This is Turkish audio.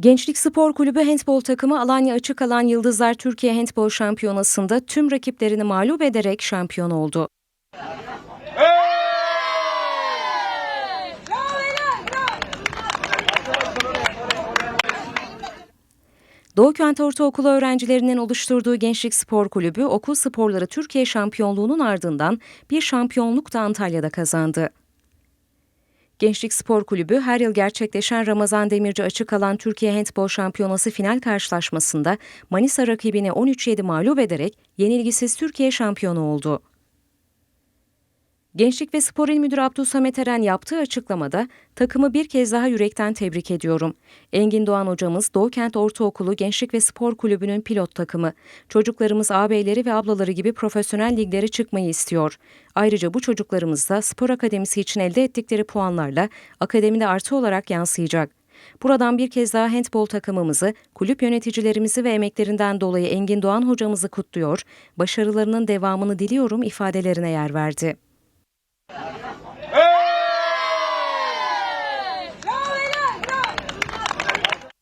Gençlik Spor Kulübü handbol takımı Alanya Açık Alan Yıldızlar Türkiye Handbol Şampiyonası'nda tüm rakiplerini mağlup ederek şampiyon oldu. Doğu Kent Ortaokulu öğrencilerinin oluşturduğu Gençlik Spor Kulübü okul sporları Türkiye şampiyonluğunun ardından bir şampiyonluk da Antalya'da kazandı. Gençlik Spor Kulübü her yıl gerçekleşen Ramazan Demirci Açık Alan Türkiye Handbol Şampiyonası final karşılaşmasında Manisa rakibini 13-7 mağlup ederek yenilgisiz Türkiye şampiyonu oldu. Gençlik ve Spor İl Müdürü Abdülsamet Eren yaptığı açıklamada takımı bir kez daha yürekten tebrik ediyorum. Engin Doğan hocamız Doğu Kent Ortaokulu Gençlik ve Spor Kulübü'nün pilot takımı. Çocuklarımız ağabeyleri ve ablaları gibi profesyonel liglere çıkmayı istiyor. Ayrıca bu çocuklarımız da spor akademisi için elde ettikleri puanlarla akademide artı olarak yansıyacak. Buradan bir kez daha handbol takımımızı, kulüp yöneticilerimizi ve emeklerinden dolayı Engin Doğan hocamızı kutluyor, başarılarının devamını diliyorum ifadelerine yer verdi.